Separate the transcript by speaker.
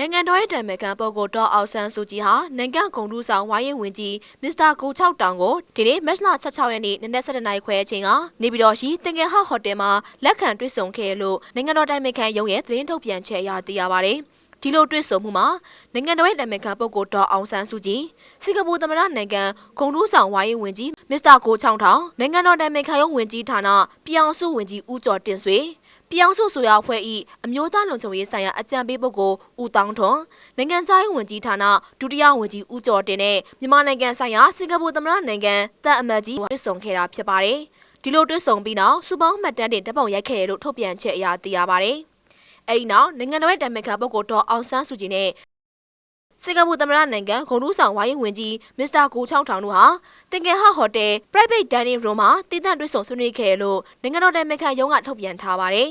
Speaker 1: နိုင်ငံတော်ရဲ့တံမကန်ပုဂ္ဂိုလ်ဒေါ်အောင်ဆန်းစုကြည်ဟာနိုင်ငံကုန်ထုဆောင်ဝိုင်းရင်ဝင်ကြီးမစ္စတာကိုချောက်တောင်ကိုဒီနေ့မတ်လ16ရက်နေ့နနက်7:00နာရီခွဲအချိန်ကနေပြည်တော်ရှိတင်ငယ်ဟဟိုတယ်မှာလက်ခံတွေ့ဆုံခဲ့လို့နိုင်ငံတော်တိုင်ပင်ခံရုံးရဲ့သတင်းထုတ်ပြန်ချက်အရသိရပါတယ်။ဒီလိုတွေ့ဆုံမှုမှာနိုင်ငံတော်ရဲ့တမန်ခံပုဂ္ဂိုလ်ဒေါ်အောင်ဆန်းစုကြည်စင်ကာပူသမ္မတနိုင်ငံဂုံထူးဆောင်ဝိုင်းရင်ဝင်ကြီးမစ္စတာကိုချောင်းထောင်နိုင်ငံတော်တိုင်ပင်ခံရုံးဝင်ကြီးဌာနပြောင်စုဝင်ကြီးဦးကျော်တင်ဆွေ ပြောင်စုဆိုရအဖွဲ့၏အမျိုးသားလုံခြုံရေးဆိုင်ရာအကြံပေးပုဂ္ဂိုလ်ဦးတောင်းထွန်းနိုင်ငံခြားရေးဝန်ကြီးဌာနဒုတိယဝန်ကြီးဦးကျော်တင်နဲ့မြန်မာနိုင်ငံဆိုင်ရာစင်ကာပူသမ္မတနိုင်ငံတပ်အမတ်ကြီးတွေ့ဆုံခဲ့တာဖြစ်ပါတယ်ဒီလိုတွေ့ဆုံပြီးနောက်စူပေါင်းမှတ်တမ်းတင်တပ်ပုံရိုက်ခဲ့တယ်လို့ထုတ်ပြန်ချက်အရသိရပါတယ်အဲဒီနောက်နိုင်ငံတော်ရဲ့တိုင်ပင်ခံပုဂ္ဂိုလ်ဒေါ်အောင်ဆန်းစုကြည်နဲ့စင်ကာပူသမ္မတနိုင်ငံဂုံထူးဆောင်ဝိုင်းရင်ဝင်ကြီးမစ္စတာကိုချောင်းထောင်တို့ဟာတင်ကယ်ဟဟိုတယ် private dining room မှာတည်တံ့တွေ့ဆုံဆွေးနွေးခဲ့လို့နိုင်ငံတော်တိုင်ပင်ခံရုံးကထုတ်ပြန်ထားပါတယ်